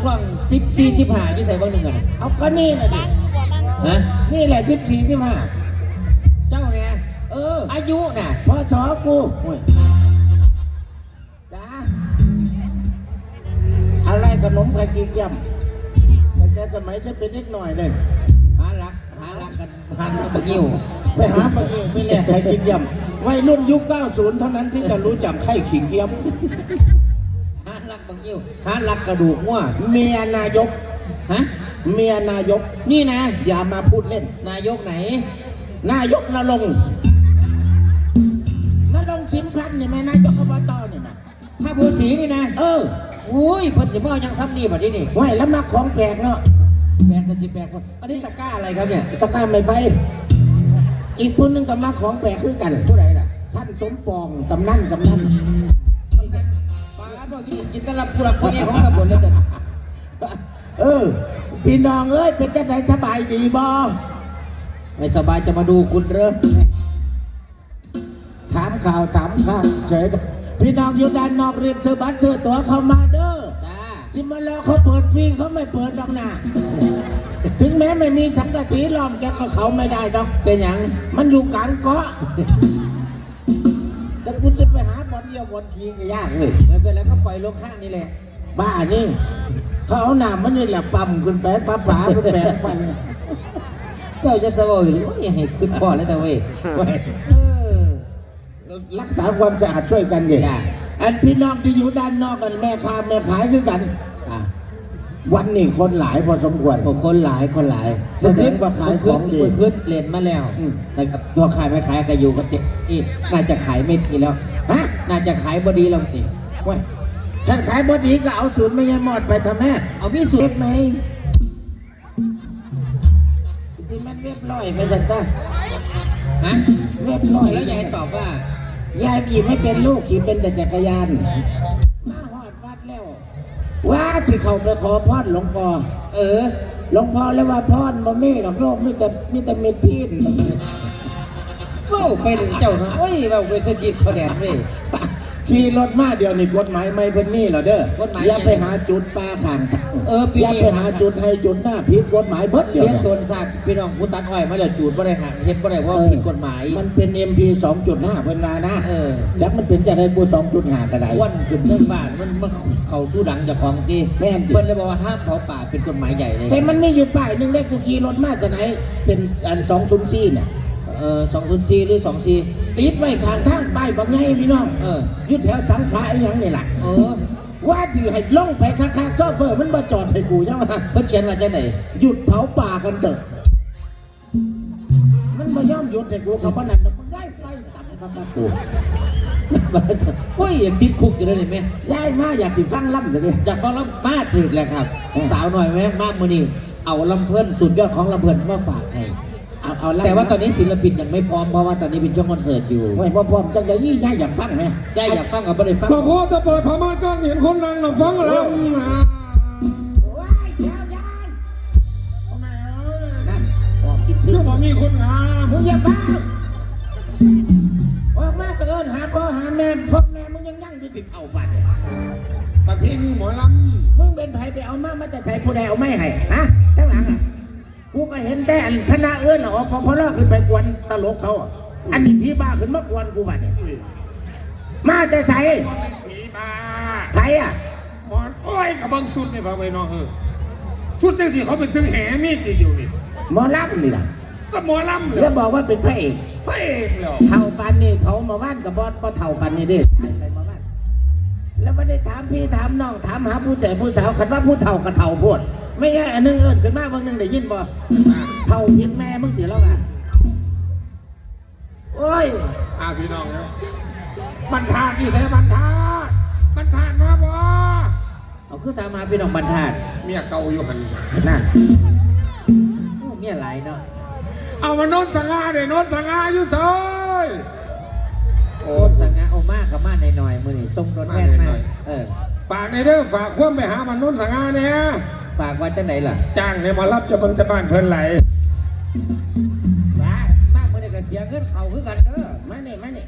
กร้องสิบสี่สิบห้าที่ใส่บ้างหนึ่งกันน่ะเอาก็นี่นะดิฮะนี่แหละทิพสี่ที่มาเจ้าเนี่ยเออ อายุน่ะพอสอกูโอ้ยจ้าอะไรขนมไข่ขี้ยำแต่แกสมัยฉันเป็นเด็กหน่อยเลยหารักหารักกันหารักบักยิ้วไปหาฟังเองไม่แลกไข่ขี้ยำวัยรุ่นยุค 90 เท่านั้นที่จะรู้จักไข่ขี้ยหารัก บักยิ้วหารักกระดูกมั่วำเมียนายก ฮะ เมียนายก นี่นะ อย่ามาพูดเล่น นายกไหน นายกนรงค์นรงค์ชิมพันธ์นี่ไหมนายกอบตนี่ไหมถ้าผู้สีนี่นะ เอออุ้ยเพิ่นสิมาเอายังซ้ำนี่บัดนี้นี่ ไหวแล้วมาของแปลกเนาะแปลกกันสิแปลกว่าอันนี้ตะกร้าอะไรครับเนี่ย ตะข้ามไม่ไป อีกคนหนึงก็มาของแปลกคือกัน ผู้ใดล่ะ ท่านสมปองกำนันกำนันปลาตัว กินกินแตลับผู้รับผู้ใหญ่ของตำบลเลยจ้ะเออ พี่น้องเอ้ย เป็นจังไดสบายดีบ่ไม่สบายจะมาดูคุณเหรอถามข่าวถามข่าวเฉยพี่น้องอยู่ด้านนอกรีบซื้อบัตรซื้อตั๋วเข้ามาเด้อจ้าที่มาแล้วเขาเปิดฟรีเขาไม่เปิดดอกนะถึงแม้ไม่มีสังกะสีล้อมแกก็เขาไม่ได้ดอกเป็นหยังมันอยู่กลางเกาะ แต่คุณจะไปหาบอลเดียวบอลทีก็ยากเลยไม่เป็นไรก็ปล่อยลงข้างนี่แหละ บ้านี่ เขาเอาหนามมันนี่แหละปั๊มขึ้นไปปั๊บป๋าเป็นแปลงฟัน เจ้าจะสบายหรือว่าอย่าให้ขึ้นพ่อแล้วแต่เว้ยไว้เออรักษาความสะอาดช่วยกันดิจ้ะอันพี่น้องที่อยู่ด้านนอกกันแม่ค้าแม่ขายคือกันอะ วันนี้คนหลายพอสมควร โอ้คนหลายคนหลายแสดงว่าขายของดีเมื่อคืนเรียนมาแล้ว อืม แต่กับตัวขายไม่ขายก็อยู่กับเด็กนี่น่าจะขายไม่ดีแล้ว ฮะน่าจะขายบดีแล้วนี่ไว้ท่านขายบดีก็เอาศูนย์ไม่ใช่หมดไปทำแม่เอามีสูเว็ตบรไหมสิมันเว็บลอยไปสันตาฮะเว็บลอยแล้วยายตอบว่า ยายขี่ไม่เป็นลูกขี่เป็นแต่จักรยาน ว่าสิเขาไปขอพรหลวงพ่อเออหลวงพ่อเลยว่าพรบ่มีดอกโลกมีแต่มีแต่เม็ดทีนเว้าไปถึงเจ้าเนาะเอ้ยเว้าไปคือจีบเขาแดดเว้ย ขี่รถมาเดี๋ยวนี้กฎหมายไม่เป็นนี่เหรอเด้อกฎหมายอย่าไปหาจุดปลาขังเออปีอย่านี้ไปหาจุดให้จุดหน้าผิดกฎหมายเบิดเดียวเลี้ยงเนี่ยตัวซากพี่น้องผู้ตัดอ้อยมาแล้วจูดบ่ได้หักเฮ็ดบ่ได้เพราะว่าผิดกฎหมายมันเป็น MP 2.5เพิ่นมานะเออจักมันเป็นจะได้บู2.5กันไดอ้วนขึ้นเรื่องบ้านมันมันเข้าสู้ดังเจากของจีแม่นติ เพิ่นเลยบอกว่าห้ามเผาป่าเป็นกฎหมายใหญ่เลยแต่มันไม่อยู่ป้ายหนึงได้กูขี่รถมาสไหนเส้นอัน204น่ะเออสองศูนย์สี่หรือสองสี่ติดไว้ข้างทางป้ายบักไงพี่น้องเอออยู่แถวสังขะอีหยังนี่ล่ะเออ ว่าสิให้ลงไปคักๆซอฟเฟอร์มันมาจอดให้กูใช่ไหมเพิ่นเขียนว่าจังไดหยุดเผาป่ากันเถอะมันมาย่อมหยุดให้กูเขาพนันมันได้ไฟตับมาปะกูโอ้ยยังติดคุกอยู่เลยนี่แม่ย้ายมาอยากสิฟังล่ำเถอะดิอยากฟังลำมาถึกแหละครับ สาวหน่อยแม่มากมื้อนี้เอาลำเพิ่นสุดยอดของลำเพิ่นมาฝากให้ เอาเอาล่ำแต่ว่าตอนนี้ศิลปินยังไม่พร้อมเพราะว่าตอนนี้เป็นช่วงคอนเสิร์ตอยู่ไว้พร้อมๆจังไดนี่ย้ายอยากฟังไหมย่าอยากฟังกับบ่ได้ฟังพอพอจะเปิดผ้าม่านกล้องเห็นคนนั่งน่ะฟังแล้วนะว้ายยาวยายเอามานั่นออกกินซื้อคือบ่มีคนงามมึงอย่าบ้าออกมาก็เอินหาพ่อหาแม่พ่อแม่มึงยังยั่งอยู่ติดเอาบัตรเนี่ยประเพณีหมอลมึงเป็นไผไปเอามามาแต่ใส่ผู้ใดเอาไม่ให้ฮะข้างหลังอะ กูก็เห็นแต่อันคณะเอื้อนออกพอพอลขึ้นไปกวนตลกเขาอะอันนี้พี่บ้าขึ้นมากวนกูบัดเนี่ยมาแต่ใส่ำผีบ้าไผอะหมอนโอ้ยกับบางชุดนี่ฟังไปน้องเออชุดจังสิเขาเป็นถึงแหมีติดอยู่นี่หมอลับนี่ล่ะก็หมอลำเลแล้ยวบอกว่าเป็นพระเอกพระเอกเหรอเท่าปันนี่เขามาบ้านกับบอสพอเท่าปันนี่เด้ใช่ไปมาบ้านแล้วไม่ได้ถามพี่ถามน้องถามหาผู้แก่ผู้สาวคันว่าผู้เท่ากับเท่าโพด ไม่ใช่อันนึงเอิญขึ้นมาบางนึงได้ยินบ่เท่าพิษแม่มึงตีแล้วอะโอ้ยอาพี่น้องเนาะบรรทัดนี่ใช่บรรทัดบรรทัดมาบ่เอาคือตามมาพี่น้องบรรทัดเมียเก่าอยู่หันนั่นโอ้เมียหลายเนาะเอามาโนนสังอาเด้โนนสังอาอยู่ซอยโอ้โอ้สังงาโอมากกับมาหน่อยๆมื้อนี้ส่งรถแม่นมามาหน่อยเออฝากในเด้อฝากความไปหามันโนนสังอาเนี่ย ฝากว่าจังไดล่ะจ้างเนี่ยมารับจะเบิ่งจะบ้านเพิ่นไหลมามากมื้อนี้ก็เสียเงินเขาคือกันเด้อมาเนี่ยมาเนี่ย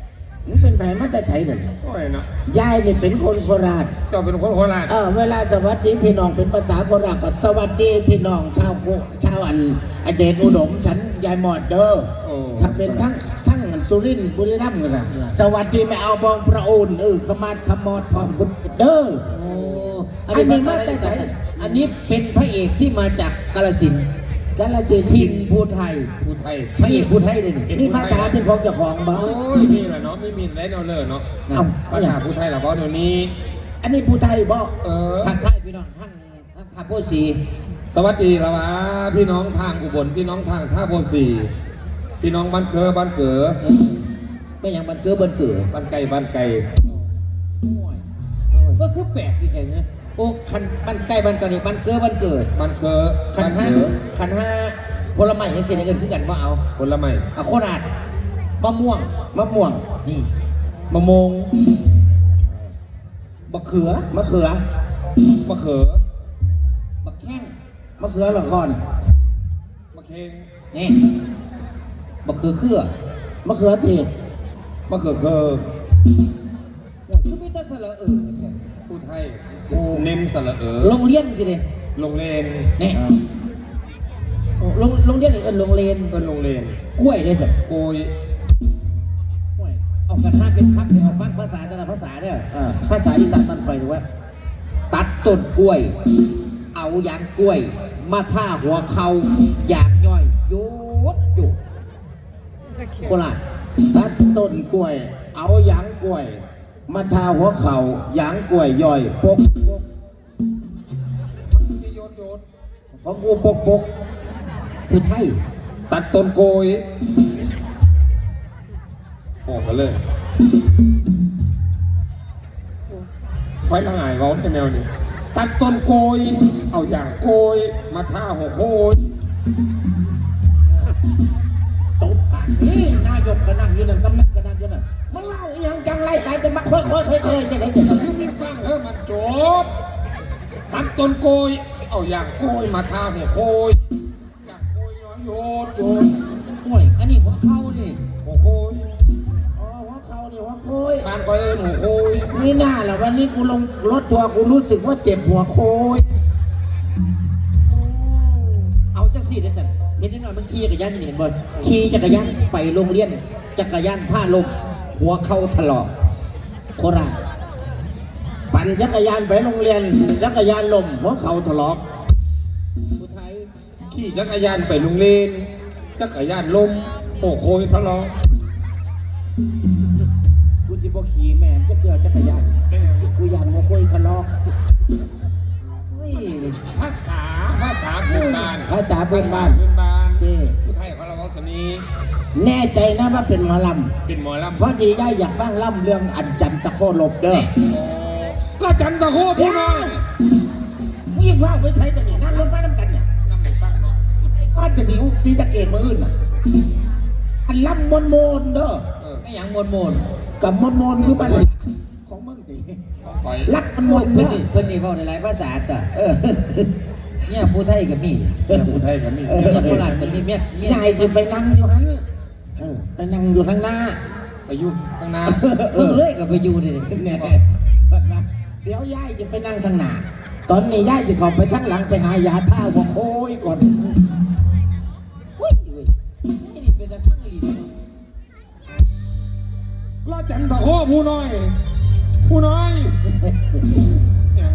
มึงเป็นไผมาแต่ไฉเด้อโอ้ยเนาะยายนี่เป็นคนโคราช เจ้าเป็นคนโคราชเออเวลาสวัสดีพี่น้องเป็นภาษาโคราชก็สวัสดีพี่น้องชาวโคชาวอันอเดชอุดมฉันยายหมอดเด้อโอ้ถ้าเป็นทั้งทั้งสุรินทร์บุรีรัมย์กันนะสวัสดีไม่เอาบองประโอนเออขมาดขมอดพรคุณเด้อโอ้อันนี้มาแต่ไส อันนี้เป็นพระเอกที่มาจากกาลสินธุ์กันละจีนทินภูไทยผู้ไทยพระเอกภูไทยเลยนี่นี่ภาษาเป็นของเจ้าของบ่โอ้ยนี่แหละเนาะไม่มีไรเนาะเลยเนาะเอ้าภาษาผู้ไทยเราเพราะเดี๋ยวนี้ อันนี้ผู้ไทยบ่เออ ทางไทยพี่น้องทางทางคาโพสีสวัสดีละวะพี่น้องทางอุบลพี่น้องทางท่าโพสีพี่น้องบ้านเกอบ้านเก๋อเออไม่อย่างบันเกิดบันเกิดบ้านไก่บ้านไก่ก็คือแปลกดีใจนะ โอ้คันบันใกล้บันเกิดนี่บันเกิดบันเกิดบ้านเกอคันบ้านห้าเก๋อคันห้าผลไม้ยังเสียเงินคือกันว่าเอาผลไม้เอาโคราชมะม่วงมะม่วงนี่มะมงมะเขือมะเขือมะเขือมะแข้งมะเขือละครมะเค็งนี่มะเขือเครือมะเขือเทศมะเขือเคอ เน้นสระเออโรงเรียนสิเลยโรงเรียนนี่โรงโรงเรียนหรือเอินโรงเรียนเอินโรงเรียนกล้วยด้วยสิโกยกล้วยเอากระทะเป็นพักเดี๋ยวเอาฟังภาษาแต่ละภาษาเนี่ยเออภาษาอีสานมันคอยดูว่า ตัดต้นกล้วย เอายางกล้วย มาท่าหัวเขาอยากย่อยโยดอยู่โคราชตัดต้นกล้วย เอาหยางกล้วย มาทาหัวเข่าหยางกล้วยย่อยปกปกโยนโยนของกูปกปกคือไทยตัดต้นโกยออกมาเลยไฟละหายเว้าในแนวนี้ตัดต้นโกย เอาอย่างโกย มาท่าหัวโคยตบปากนี่นายกก็นั่งอยู่นั่นกำนันก็นั่ง ไรตายจะมาค่อยค่อยค่อยค่อยจะไหนจะแต่ที่นี่ฟังเออมันจบตัดต้นโกย เอาอย่างโกยมาท่าหัวโคยอย่างโกยน้อยโยนโยนโอ้ยอันนี้หัวเข้านี่หัวโคยอ๋อหัวเข่านี่หัวโค้ยการคอยเอินหัวโคยนี่น่าละวันนี้กูลงรถทัวร์กูรู้สึกว่าเจ็บหัวโค้ยเอาจักสี่เดสันเห็นนิดหน่อยมันขี่จักรยานอยังเห็นบอลขี่จักรยานไปโรงเรียนจักรยานผ้าลม หัวเข้าถลอกโคราชปั่นจักรยานไปโรงเรียน จักรยานลมหัวเข่าถลอกผู้ไทยขี่จักรยานไปโรงเรียน จักรยานลมโอ้โคยทะเลาะกูจิบขี่แม่งจะเกือจักรยานกูยันหัวโค้ยถลอกเฮ้ยภาษาภาษาพื้นบ้านภาษาพื้นบ้านพื้นบ้านนี่ผู้ไทยเขาเราวั สนีแน่ใจนะว่าเป็นหมอลเป็นหมอลำำเพราะดีย่าอยากฟังล่ำเรื่องอันจันตะโคลบเด้อโอ้ละจันตะโคผู้น้อยมึงยิ่งฟังไปใช้แต่นี่นั่งรถมาน้ำกันเนี่ยน้ำไม่ฟังเนาะก้อนจะถึงสีจะเกตมืออื่นน่ะอันล่ำมนโมนๆเด้อเออไอ้หยังมนมนกับมนโมนๆคือมันของมึงดิเอาคอยรักมันมเพิ่นนเด้อนี่เพิ่นนี่เว้าในหลายภาษาจ้ะเออ เนี่ยผู้ไทยกับมีผู้ไทยกันนี่เออเนี่ยโคราชกับมีเมียเมียยายจะไปนั่งอยู่หันเออไปนั่งอยู่ข้างหน้าอายุข้างหน้าเพิ่งเลยกับไปอยู่นี่เนี่ยเดี๋ยวยายจะไปนั่งข้างหน้า ตอนนี้ยายจะขอไปทั้งหลังไปหายาท่าหัวโค้ยก่อนเฮ้ยเว้ยนี่เป็นตาช่างอีหลีเนาะละจันตะโคผู้น้อย ผู้น้อยยัง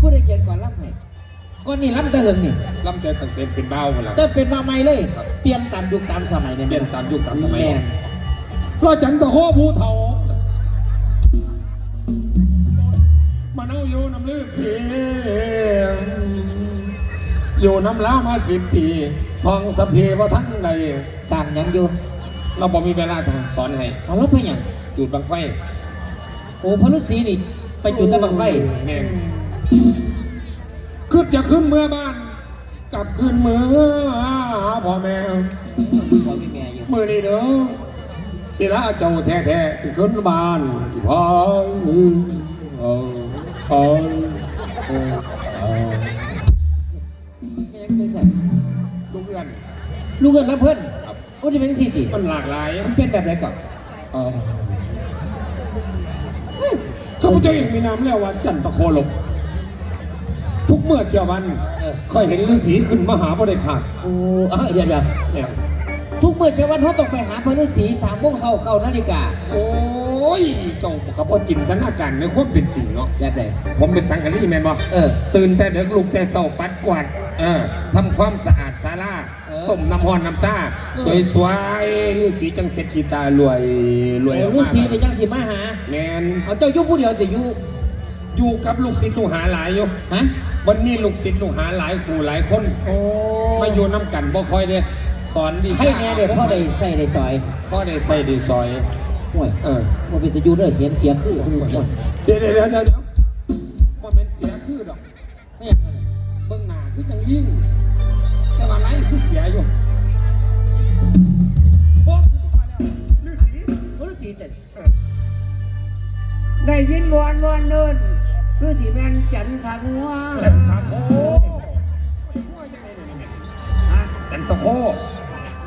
ผู้ใดเขียนก่อนรับให้ ก่อนนี่รับแต่เหิงนี่ลำแต่ตั้งเป็นเป็นเบ้าหมดแล้วแต่เป็นมาใหม่เลยเปลี่ยนตามยุคตามสมัยเนี่ยเปลี่ยนตามยุคตามสมัยแม่นละจันตะโคผู้เฒ่ามาเอาอยู่น้ำลือเสียงอยู่น้ำล้ามาสิบปีทองสะเพว่าทั้งใดสั่งหยังอยู่เราบอกมีเวลาสอนให้เอาแล้วไปหยังจุดบังไฟโอ้พระฤาษีนี่ ไปจุดตะบังไฟ แม่ง ขึ้นจะขึ้นเมื่อบ้าน กลับขึ้นเมื่อหาพ่อแม่พ่อมีแม่อยู่มือนี่เด้อศิลาเจ้าแท้ๆที่ขึ้นบ้านพ่อเออเออเออเออแม่ยังเป็นสัตว์ลูกเอื้อนลูกเอินแล้วเพิ่นครับโอ้จะเป็นสิจิมันหลากหลายมันเป็นแบบไหนก่อนเออข้าพเจ้ายังมีนามแล้วว่าจันทโคลกทุก เมื่อเชียววันเออ ค่อยเห็นฤาษีขึ้นมาหาบ่ได้ขาดโอ้อะเดี๋ยวเดี๋ยวเนี่ยทุกเมื่อเช้าวันเขาต้องไปหาพระฤาษีสามโมงเช้าเก้านาฬิกาโอ้ยเจ้าขับพอจินตนาการในความเป็นจริงเนาะแบบไหนผมเป็นสังกัดที่แมนบ่เออ ตื่นแต่เด็กลุกแต่เศร้าปัดกวาดเออทำความสะอาดศาลาเออ ต้มน้ำห้อนน้ำซ่าเออสวยๆฤาษีจังเสร็จขีตารวยรวยออกฤามาษีแต่ยังสิมาหา แมนเอาเจ้าอยู่ผู้เดียวแต่อยู่อยู่กับลูกศิษย์ลูกหาหลายอยู่ ฮะ วันนี้ลูกศิษย์ลูกหาหลายครูหลายคนโอ้มาอยู่น้ำกันบ่ค่อยเด้สอนวิชาให้แน่เด็กพ่อได้ใส่ได้ซอยพ่อได้ใส่ได้ซอยห่วยเออว่าเป็นตะยูเด้อเห็นเสียคือคือเสียเดี๋ยวเดี๋ยวเดี๋ยวเดี๋ยวเดี๋ยวบ่แม่นเสียคือดอกไม่อยากเบื้องหน้าคือจังยิ่งแต่ว่าไรคือเสียอยู่โอ้มาแล้วฤาษีพระฤาษีแต่เออได้ยินวอนวอนเดิน คือสีแมนจันทร์ขังว่าจันทโคจันทโค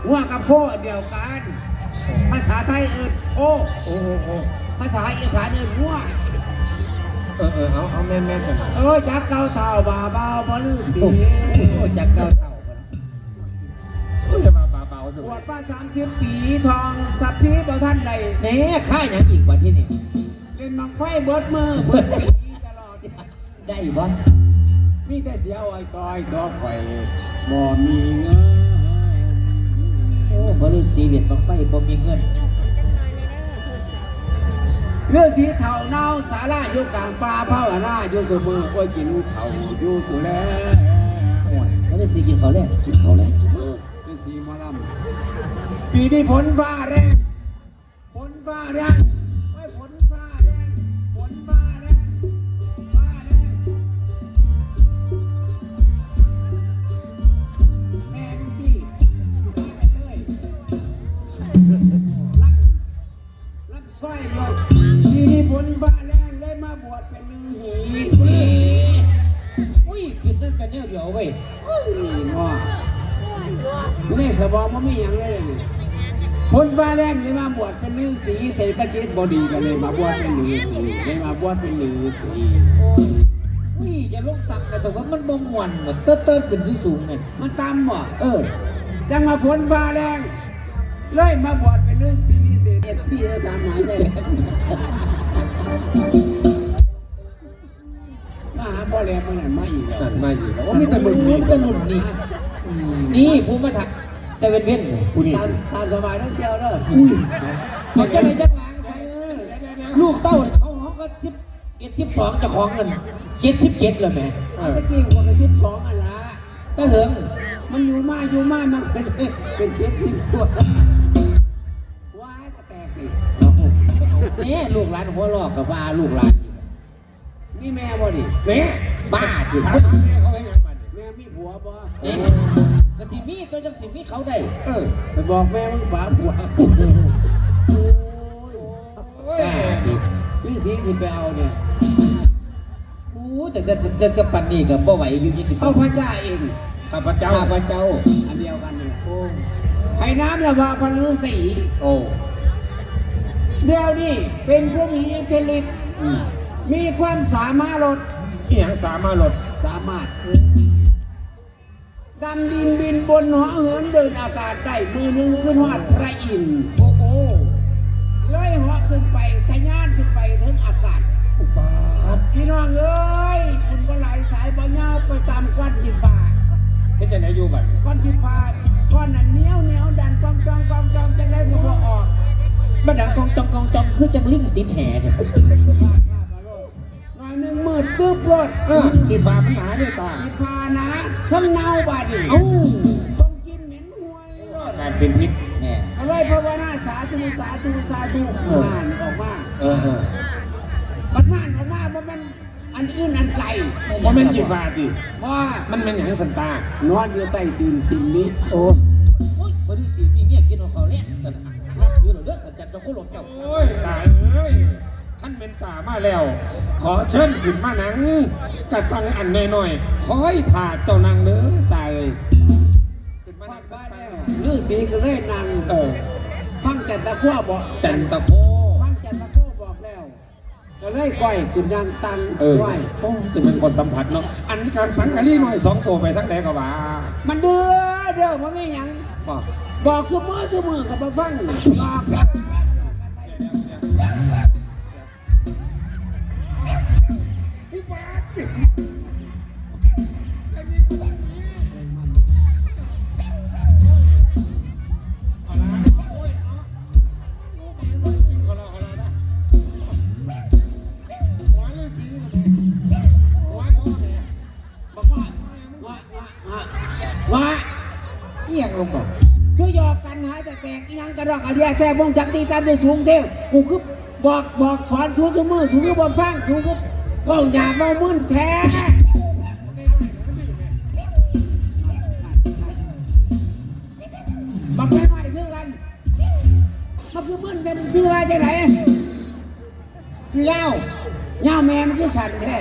หัวกับโคเดียวกัน ภาษาไทยเอิญโอโอ้โหโอ้ภาษาอีสานเอิญหัวเออเออเอาเอาแม่นแม่นจังหวะเออจักเก้าเท่าบาเบาพลือสีโอ้จักเก้าเท่ากันเฮ้ยจะมาเบาๆสิบวชมาสามสิบปีทองสัพพีบ่ท่านใดแน่ค่าอย่างอีกวันที่นี่เล่นมังไฟเบิดมือเบิดปีตลอด ได้บ่มีแต่เสียอ้อยก้อยก็ไฟบ่มีเงินโอ้พระฤาษีเหรียญบังไฟบ่มีเงินเรื่องสีเท่าเน่าสาราอยู่กลางป่าเผาหน้าอยู่สุมือโอ้ยกินเขาอยู่สุแลโอ้ยพระฤาษีกินข้าวแรกกินข้าวแรกจุ๊บคือสีหมอลำปีนี้ฝนฟ้าแรงฝนฟ้าแรง แรงเลยมาบวชเป็นฤาษีเศรษฐกิจบดีกันเลยมาบวชเป็นฤาษีเลยมาบวชเป็นฤาษีโอ้ยอุ้ยอย่าลงต่ำนะแต่ว่ามันบ่มวนเหมือนเต้นเต้นขึ้นสูงๆเนี่ยมันตำบ่เออจังมาพ้นฟ้าแรงเลยมาบวชเป็นฤาษีเศรษฐกิจที่ตามหมายได้แล้วมาหาบ่อแหลมมันนั่นมาอีกแล้วนั่นมาอยู่แล้วว่ามีแต่รุ่นนี้มีแต่รุ่นนี้นี่ผู้มาถัก แต่เป็นเว้นผู้นี้ตามตามสบายต้องเชียวเด้ออุ้ยเขาจะได้จังหวางใส่เออลูกเต้าเนี่ยเขาเขาก็สิบเอ็ดสิบสองจะของเงินเจ็ดสิบเจ็ดเลยแหมเอเอาอตะกี้หัวกระซิบสองอันละก็เถิงมันอยู่มาอยู่มามันเป็นเป็นเคสที่ปวดว้ายก็แตกอีกนี่ลูกหลานหัวลอกกับว่าลูกหลานนี่แม่บ่ดิเนี่ยบ้าจิถามหาแม่เขาให้ยังมันแม่มีผัวบ่นี่ กะสิมีตัวจังสิมีเขาได้ เออไปบอกแม่มึงป๋าผัวโอ้ยโอ้ยกล้าดินี่สีสิไปเอาเนี่ยโอ้แต่แต่แต่แต่ปันนี่กับบ่ไหวอยู่ยี่สิบเอาพระเจ้าเองข้าพเจ้าข้าพเจ้าอันเดียวกันเนี่ยโอ้ให้น้ำละว่าพระฤาษีโอ้เดี๋ยวนี้เป็นผู้มีอิทธิฤทธิ์อืมมีความสามารถลดอีหยังสามารถลดสามารถ ดำดินบินบนหัวเหินเดินอากาศได้มือหนึงขึ้นหอดพระอินทร์โอ้โหเลยเหาะขึ้นไปสัญญาณขึ้นไปถึงอากาศอุปาทพี่น้องเอ้ยคุณก็ไหลสายบ่เงาไปตามก้อนขีฟ้าเป็นจะไหนอยู่บัดนี้ก้อนขีฟ้าก้อนนั้นเหนียวเหนียวดันกองจองกองจองจังได้ก็บ่ออกมันดังกองจองกองจองคือจังลิงติดแห่เนี่ยหน่อยหนึ่งมืดกึบรถเออที่ฟ้ามันหนาด้วยตาขีฟ้า นะทั้งเน่าบาดนีเอ้าส่งกินเหม็นห่วยรถการเป็นพิษแน่เอาเลยภาวนาสาธุสาธุสาธุม่านออกมาเออเออบัดม่านออกมาบ่แมันอันอื่นอันไกลว่ามันกี่ฟ้าสิว่ามันเป็นหยังสันตานอนอยู่ใต้ตีนสินนี้โอ้โอ้ยบริสีมีเมียกินของเขาแล้วสนะรับอยู่เหรอเด้อสัจจะเจ้าคุณหลงเจ้าโอ้ยตาย เอ้ยท่านเป็นตามาแล้ว ขอเชิญขึ้นมานังกระตังอันน้อยๆขอให้ถาดเจ้านางเด้อตายเลยขึ้นมาว่านั่งบ้านแล้วฤาษีก็เลยนั่งเออฟังจันตะกั่วบอกจันตะโคฟังจันตะกั่วบอกแล้ว ก็เลยก้อยขึ้นยางตังเออก้อยโอ้จะเป็นคนสัมผัสเนาะอันการสังกะรีหน่อยสองตัวไปทั้งแดกกับว่ามันเด้อเด้อมันไม่หยังบอกบอกเสมอเสมอกับมาฟังบอก แค่วงจักตีตามได้สูงเท่กูคือบอกบอกสอนทุกเสมือสูงคือบ่ฟังสูงคือเว่าหยาบเมามึนแท้บอกแค่ว่าได้คือกันมันคือมึนแต่มันซื้อว่าจะไหนซื้อเหล้าเหล้าแม่มันคือสั่นแท้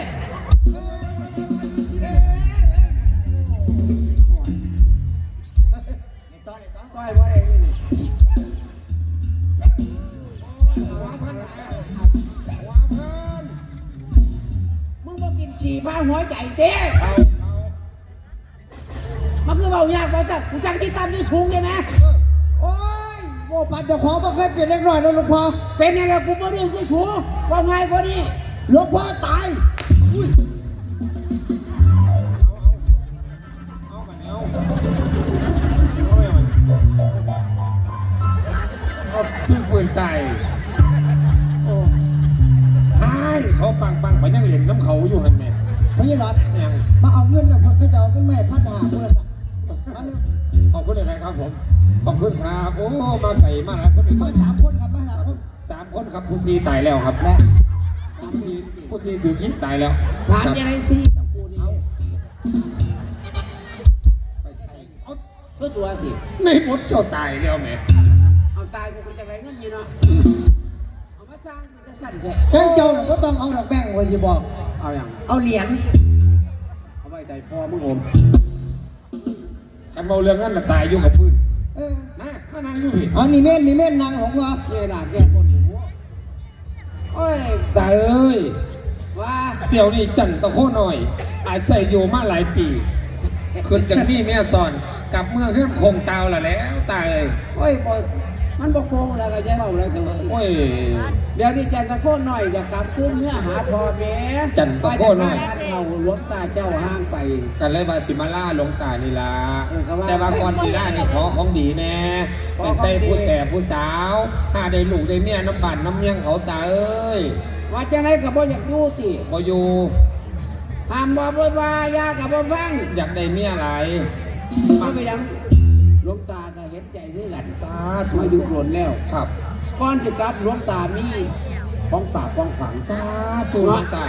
เปลี่ยนเล็กน้อยแล้วหลวงพ่อเป็นยังไงกูบ่เรื่องที่สูงว่าไงก็นี่หลวงพ่อตายอุ้ยเอาเอาเอามาเนี่ยเอาเอาไปเอาเอาคือปืนตายโอ้ใช่เขาปังปังไปยังเหรียญน้ำเขาอยู่หันแม่พี่หลอดยังมาเอาเงินแล้วพอเขาจะเอาขึ้นแม่พันหาเพื่อนขอบคุณอะไรครับผม ขอบคุณครับ โอ้ มาใส่มาแล้วคนหนึ่งมาสามคนครับมาสามคนสามคนครับผู้ซีตายแล้วครับและผู้ซีผู้ซีถือยิ้มตายแล้วสามยังไงสี่กับกูนี่ไปใส่เอาเพื่อตัวสิในมดเจ้าตายแล้วแหม่เอาตายกูคงจะไรเงินอยู่เนาะเอามาสร้างจะสั่นแท้แจ้งเจ้าน่ะก็ต้องเอาดอกแบ่งไว้สิบอก เอาอย่างเอาเหรียญเอาไว้ใจพ่อมึงอมกันเมาเรื่องนั้นน่ะตายอยู่กับฟืนเออ นะมานั่งอยู่พี่เอานี่เม่นนี่เม่นนางของว่าเกด่าแก้คนหูโอ้ยตายเอ้ยว่าเดี๋ยวนี้จันตะโคหน่อย อาศัยอยู่มาหลายปีขึ้นจากนี่แม่สอนกลับเมืองขึ้นคงเตาละแล้ว ตายเอ้ยโอ้ยบ่ มันบอกโกงแล้วก็ใจเบาเลยเถอะโอ้ย เดี๋ยวนี้จันตะโคนหน่อยจะกลับขึ้นเนื้อหาพ่อแม่จันตะโคหน่อยไปจากบ้านเขาหลวงตาเจ้าห้างไป กันเลยว่าสิมาล่าหลวงตานี่ละเออก็ว่าแต่ว่าก่อนสิล่านี่ขอของดีแน่ขอไปของดีใส่ผู้แสบผู้สาวถ้าได้ลูกได้เมียน้ำบันน้ำเมียงเขาตาเอ้ยว่าจังไรกับบ่อยากดูติบ่อยู่ห้ามบ่บ่ว่ายากับบ่ฟังอยากได้เมียหลายมันก็ยังหลวงตาก็เห็น ใจด้วยกันสาธุมาอยู่โกรนแล้วครับก่อนจะกลับหลวงตามีของฝากของฝังสาธุหลวงตา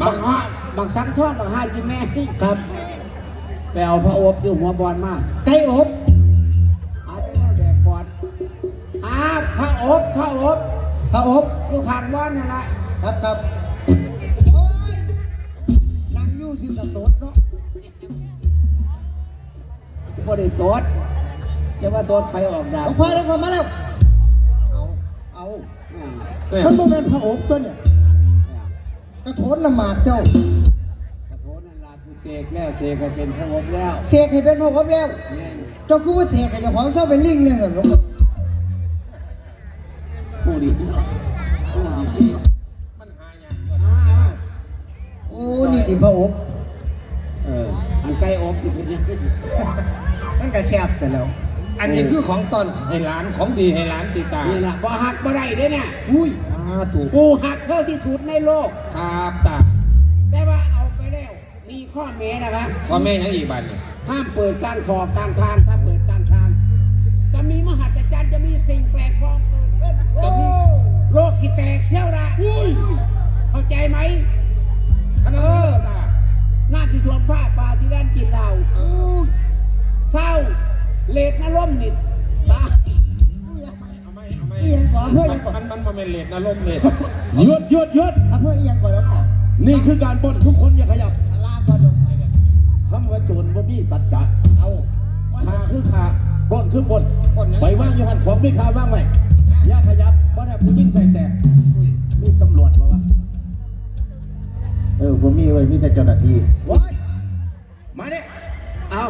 บางฮะบางสังทอดบางฮากินแม่ครับไปเอาพระอบอยู่หัวบอลมาไก่อบอาไปแล้วแดกก่อนอาพระอบพระอบพระอบอยู่ข้างบ้านนั่นแหละครับครับโอ้ยนางอยู่สิกระโดดเนาะบ่ได้ตด จะว่าตดไปออกดาหลววงพ่อหลวงพ่อมาแล้ว เอาเอาอ่าแม่มันบ่เป็นพระอบตัวเนี่ยกระโถนน้ำหมากเจ้าขอโทษนั่นลากูเสกแล้วเสกให้เป็นพระอบแล้วเสกให้เป็นพระอบแล้วแม่นเจ้าคือว่าเสกให้เจ้าของเศร้าเป็นลิงเนี่ยเหรอหลวงพ่อผู้ดีผู้ดีมันหายากกว่าอ้าวโอ้นี่ติพระอบเอออันไก่อบที่เป็นยังไงมันก็แซ่บแต่แล้ว อันนี้คือของตอนให้หลานของดีให้หลานตีตานี่แหละบ่หักบ่ได้เด้เนี่ยอุ้ยสาธุกูหักเท่าที่สุดในโลก ครับตาแต่ว่าเอาไปแล้วมีข้อแม้นะคะพ่อแม่ยังอีกบันนี่ห้ามเปิดกลางทอกกลางทางถ้าเปิดกลางทางจะมีมหัศจรรย์จะมีสิ่งแปลกปลอมเกิดขึ้นโอ้โลกสิแตกเชี่ยวละเข้าใจไหมขนาดนี้เหรอตาหน้าที่สวมผ้าป่าที่ด้านกินเราเออเศร้า เลดนร่มนิดตายเอาไหมเอาไหมเอียงก่อนเพื่อนมัเอียงก่อนมันมันมันเป็นเลดนะลมเลยหยุดหยุดหยุดเอาเพื่อนเอียงก่อนแล้วก่อนนี่คือการปล้นทุกคนอย่าขยับลาก่อนลงไปกันคำว่าโจรบ่มีสัจจะเอาขาคือขาปล้นคือปล้นปล้นยังไงไปว่างอยู่หันของมีค่าว่างไว้อย่าขยับเพราะเนี่ยผู้ยิ่งใส่แตกอุ้ยมีตำรวจบ่วะเออผมมีไว้มีแต่เจ้าหน้าที่ว้ายมาเนี่ยเอา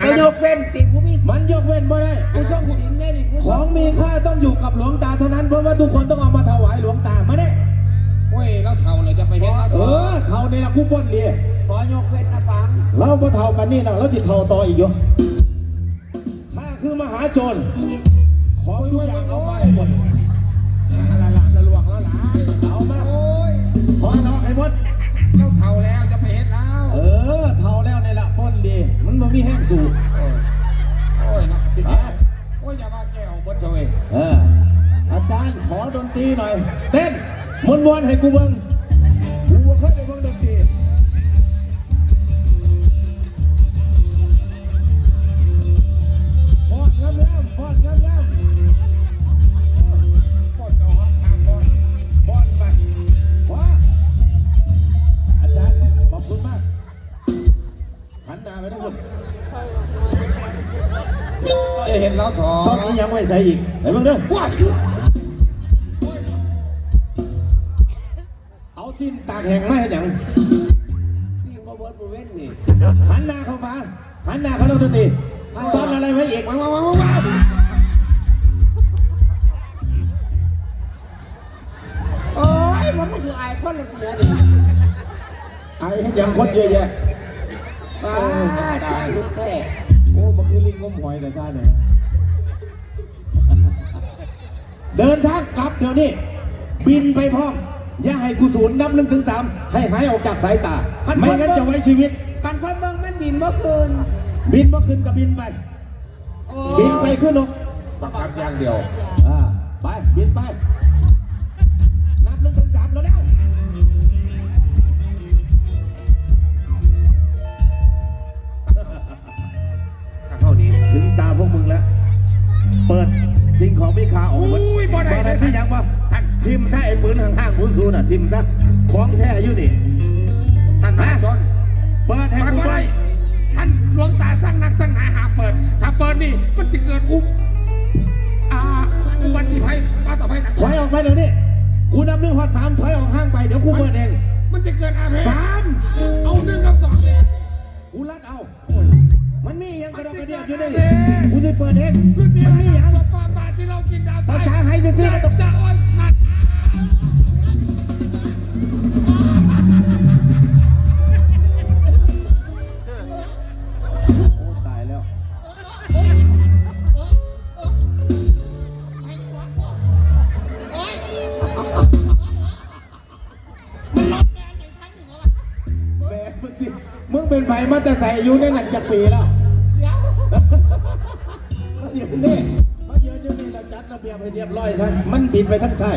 ไม่ยกเว้นติผู้มีมันยกเว้นบ่ได้ผู้ทรงศีลแน่นี่ผู้ขทรองมีค่าต้องอยู่กับหลวงตาเท่านั้นเพราะว่าทุกคนต้องเอามาถวายหลวงตามาเนี่ยโอ้ยแล้วเท่าเลยจะไปเห็นแล้วเออเท่านี่ละกูป้นเลียขอยกเว้นนะปังเราพอเท่ากันนี่นะเราจิตเท่าต่ออีกอยู่ข้าคือมหาโจรของทุกอย่างเอาไปหมดละละละลวงแล้วหลายเอามาโอ้ยขอเอาให้หมด เราเท่าแล้วจะไปเห็นแล้วเออเท่าแล้วนี่ละป้น ดีมันบ่มีแห้งสูบโอ้ยนะสิแก้วโอ้ยอย่ามาแก้วบนเถอะเว้ยเอออาจารย์ขอดนตรีหน่อย เต้นมวนมวนๆให้กูเบิ่ง ซอดนี้ยังไม่ใส่อีกไหนเบิ่งเด้อว้ายเอาสิ้นตากแห้งมาให้หยังพี่มาเบิร์ดผู้เว้นนี่หันหน้าเข้าฟ้าหันหน้าเข้าดนตรีซ่อนอะไรไว้อีกว้าวว้าวว้าวว้าวโอ้ยมันก็คืออายคนละเสียดิไอ้ให้ยังคนเยอะแยะป้าจ้าลูกแท้โอ้มันคือลิงงมหอยแต่ท่านเนี่ย เดินทางกลับเดี๋ยวนี้ บินไปพร้อม อย่าให้กูศูนย์นับหนึ่งถึงสามให้หายออกจากสายตา ไม่งั้นจะไว้ชีวิต กันคนเมืองมันบินเมื่อคืนบินเมื่อคืนกับบินไป โอ้บินไปขึ้นนกบังคับอย่างเดียวอ่าไป บินไป นับหนึ่งถึงสามแล้วแล้วเท่านี้ ถึงตาพวกมึงแล้ว เปิด สิ่งของมีค่าออกหมดอุ้ยบ่ได้บ่เลย ที่ยังวะท่านทิมซะไอ้ปืนห่างๆผู้สูน่ะทิมซะของแท้อยู่นี่ท่านมาจนเปิดให้มันกูก็ไปได้ท่านหลวงตาสร้างนักสร้างหนาหาเปิด ถ้าเปิดนี่มันจะเกิดอุบอ่าอุบัติภัยฟ้าต่อภัยหนักถอยออกไปเดี๋ยวนี้กูนับหนึ่งหอดสามถอยออกห้างไปเดี๋ยวกูเปิดเอง มันจะเกิดอาเพศสามเอาหนึ่งกับสองเลยกูรัดเอา มันมีอย่างกระดอกกระเดียดอยู่มันี่นจะเกิดกูจะเปิดเองลูกเสียมันมีอย่างตัวปลาปลา ที่เรากินดาวภาษาไทยซื่อๆมันต้อง จะโอ้ยนัดโอ้ตายแล้วแหมมึงนี่มึงเป็นไผมาแต่ใส่อายุในหนักจากปีแล้วมาเยืนนี่มาเยืนอยู่นี่เรา จัดระเบียบให้เรียบร้อยซะมันบินไปทั้งไส้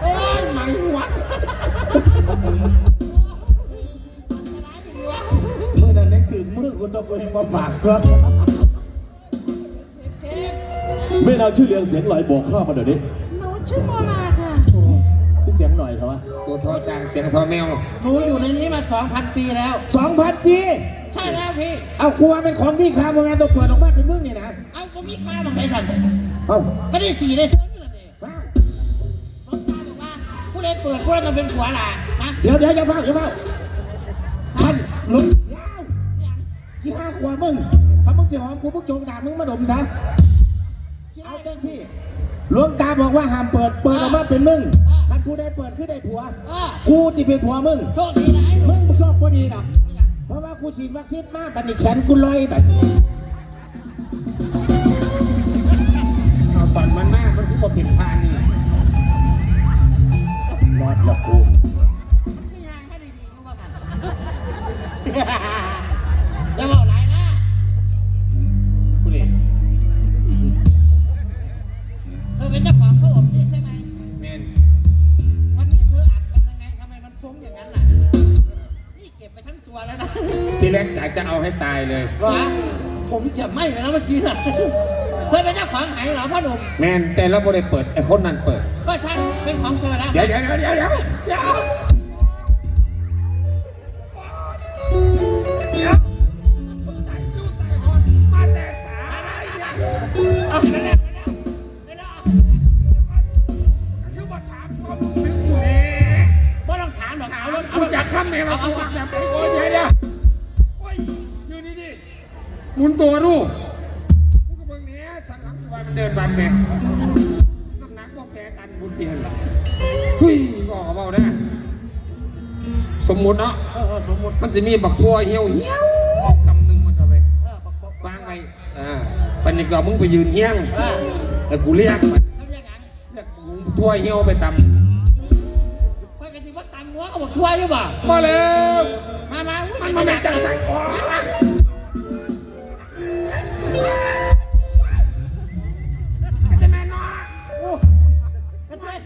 โอ้ยหมายหัวเมื่อนั้นนั่นคือมือกูต้องกูเองมาปากก็ไม่น่าชื่อเรียงเสียงไหลบอกข้ามาเดี๋ยวนี้หนูชื่อโมนาค่ะคือเสียงหน่อยเถอะวะตัวทอสร้างเสียงทอแมวหนูอยู่ในนี้มาสองพันปีแล้ว สองพันปี ใช่แล้วพี่ เอากลัวเป็นของพี่ค้าโรงงานตัวเปิดออกมาเป็นมึงนี่นะ เอาก็ มีค่ามาให้ท่านเอ้าก็ได้สี่ได้เท่านั้นเลยว้าวหลวงตาบอกว่าผู้ใดเปิดผู้นั้นมันเป็นผัวหล่ะนะเดี๋ยวเดี๋ยวอย่าเฝ้าอย่าเฝ้าท่านลุงยาวยี่ห้าขวบมึงถ้ามึงจะหอมกูมึงโจงด่ามึงมาดมซะเอาเจ้าที่หลวงตาบอกว่าห้ามเปิด เปิดออกมาเป็นมึงท่านผู้ใดเปิดคือได้ผัวเออกูที่เป็นผัวมึงโชคดีนะมึงมึงชอบพอดีดอกเพราะว่ากูฉีดวัคซีนมาบัดนี้แขนกูลอยแบบ นี้เอาตอนมันหน้ามันคือบ่ผิดพลาดนี่รอดแล้วกูงานให้ดีๆก็ว่ากันอย่าบอกหลายนะผู้เล่นเธอเป็นเจ้าของพระอบนี่ใช่ไหมแม่นวันนี้เธออัดมันยังไงทำไมมันฟุ้งอย่างนั้นล่ะ นี่เก็บไปทั้งตัวแล้วนะ ทีแรกอยากจะเอาให้ตายเลยหรอผมจะไหม้ไปแล้วเมื่อกี้นะ เธอเป็นเจ้าของไหเหรอพ่อหนุ่มแม่นแต่เราบ่ได้เปิดไอ้คนนั้นเปิด ก็ช่างเป็นของเธอแล้ว เดี๋ยวเดี๋ยวเดี๋ยวเดี๋ยวเดี๋ยว จะมีบักทั่วเหี่ยวเหี่ยวกำหนึ่งมันเอาไปเออบอกบอกวางไปอ่าปันนี้ก็มึงไปยืนเฮี้ยงเออแต่กูเรียกมันเขาเรียกหยังเรียกกูทั่วเหี่ยวไปตไปกันที่ว่าตำหัวเขาบอกช่วยหรือเปล่าำมาแล้วมามาอุ๊ยมันมันเป็นจังไรอ๋อก็จะแม่นอกระเทย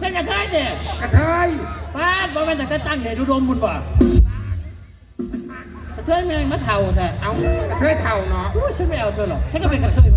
เป็นกระเทยเจ้กระเทยป้าดบ่แม่นแต่กระตั้งเดชอุดมบุญบ่กระ เทยแม่งมาเท่าแท้เอากระเทยเท่าเนาะอู้ฉันไม่เอาเธอหรอกฉันก็เป็นกระเทย